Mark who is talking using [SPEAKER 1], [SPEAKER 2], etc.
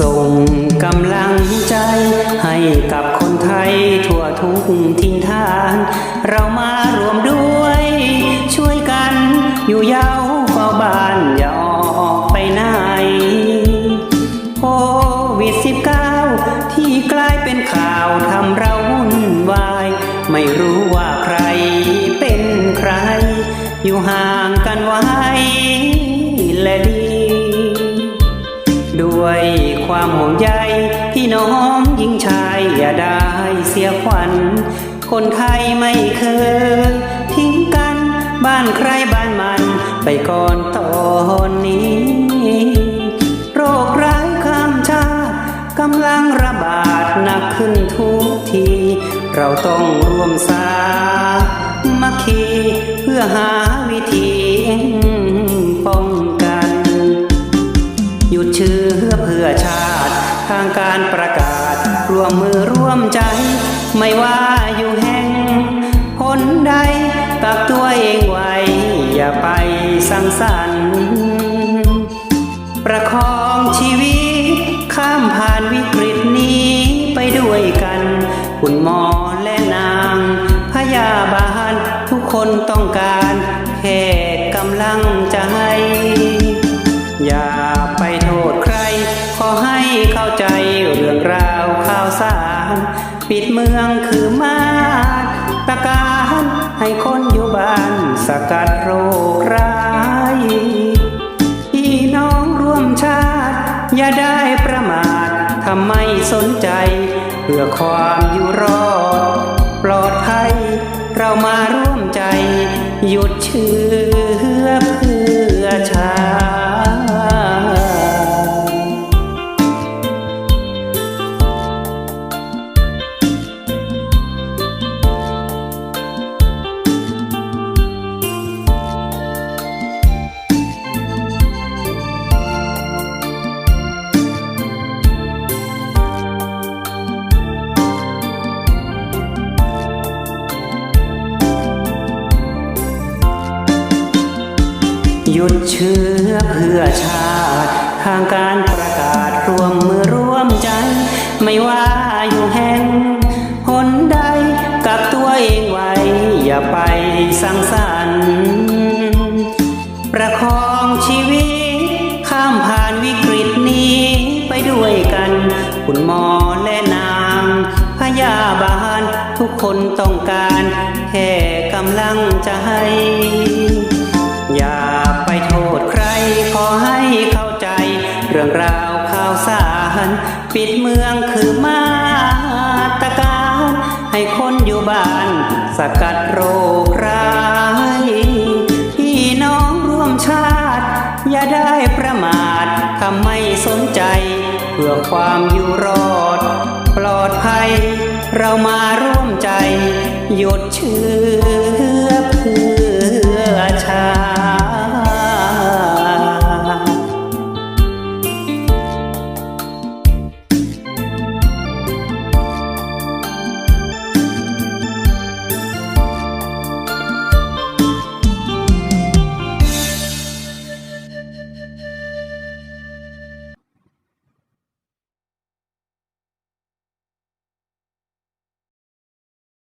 [SPEAKER 1] ส่งกำลังใจให้กับคนไทยทั่วทุกทินทาน เรามารวมด้วย ช่วยกันอยู่เย้าเฝ้าบ้านอย่าออกไปไหนโควิดสิบเก้าที่กลายเป็นข่าวทำเราวุ่นวาย ไม่รู้ว่าใครเป็นใคร อยู่ห่างกันไว้และดี ความห่วงใยพี่น้องหญิงชายอย่าได้เสียขวัญ คนไทยไม่เคยทิ้งกันบ้านใครบ้านมัน ไปก่อนตอนนี้ โรคร้ายข้ามชาติกำลังระบาดหนักขึ้นทุกที เราต้อง ชื้อเพื่อชาติ ทางการประกาศร่วมมือร่วมใจ ไม่ว่าอยู่แห่งหนใดกักตัวเองไว้ อย่าไปสังสรรค์ประคองชีวิต ข้ามผ่านวิกฤตนี้ไปด้วยกัน คุณหมอและนางพยาบาล ทุกคนต้องการแค่กำลังใจ สารปิดเมืองคือมาตรการให้คนอยู่บ้านสกัดโรคร้ายพี่น้องร่วมชาติ อย่าได้ประมาททำไมสนใจ เพื่อความอยู่รอด ปลอดภัย เรามาร่วมใจ หยุดเชื้อ ยุดเชื้อเพื่อชาติทางการประกาศรวมมือร่วมใจ ไม่ว่าอยู่แห่งหนใดกับตัวเองไว้ อย่าไปสังสรรค์ประคองชีวิต ข้ามผ่านวิกฤตนี้ไปด้วยกัน คุณหมอและนางพยาบาล ทุกคนต้องการ แค่กำลังใจ คือมาตรการ ให้คนอยู่บ้านสกัดโรคร้ายพี่น้องร่วมชาติ อย่าได้ประมาททำไม่สนใจ เพื่อความอยู่รอด ปลอดภัย เรามาร่วมใจ หยุดเชื้อ